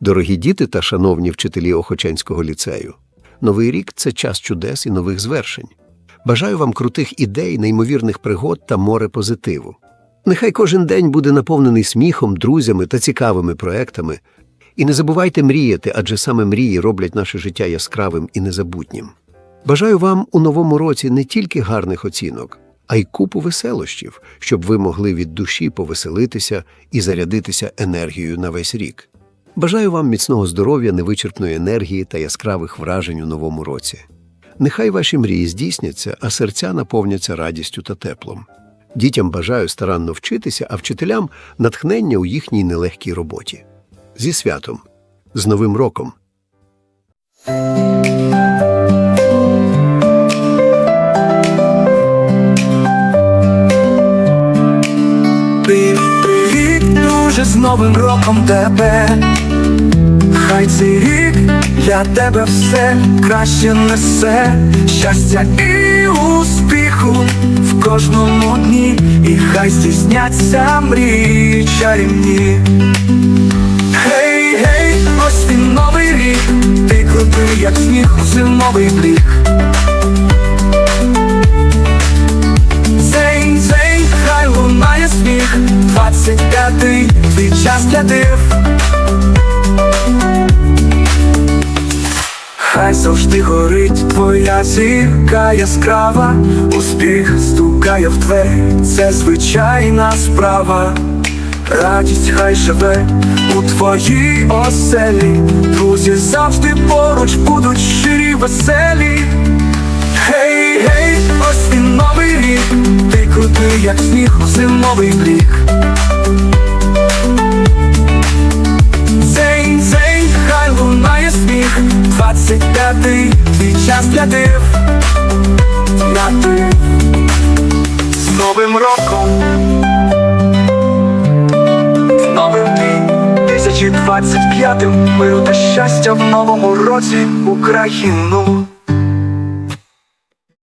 Дорогі діти та шановні вчителі Охоченського ліцею. Новий рік це час чудес і нових звершень. Бажаю вам крутих ідей, неймовірних пригод та море позитиву. Нехай кожен день буде наповнений сміхом, друзями та цікавими проектами. І не забувайте мріяти, адже саме мрії роблять наше життя яскравим і незабутнім. Бажаю вам у новому році не тільки гарних оцінок, а й купу веселощів, щоб ви могли від душі повеселитися і зарядитися енергією на весь рік. Бажаю вам міцного здоров'я, невичерпної енергії та яскравих вражень у новому році. Нехай ваші мрії здійсняться, а серця наповняться радістю та теплом. Дітям бажаю старанно вчитися, а вчителям натхнення у їхній нелегкій роботі. Зі святом, з Новим роком! Друже, з Новим роком тебе. Хай цей рік для тебе все краще несе, щастя і успіху в кожному дні, і хай здійсняться мрії чарівні. Гей, гей, ось він новий рік, ти крутий, як сніг у зимовий блік. Час. Хай завжди горить твоя зірка яскрава, успіх стукає в двері, це звичайна справа. Радість хай живе у твоїй оселі, друзі завжди поруч будуть щирі веселі. Гей, гей, ось він новий рік, ти крутий, як сніг у зимовий блік. Див. На ти з Новим роком. З новим 2025 миру та щастя в новому році Україну.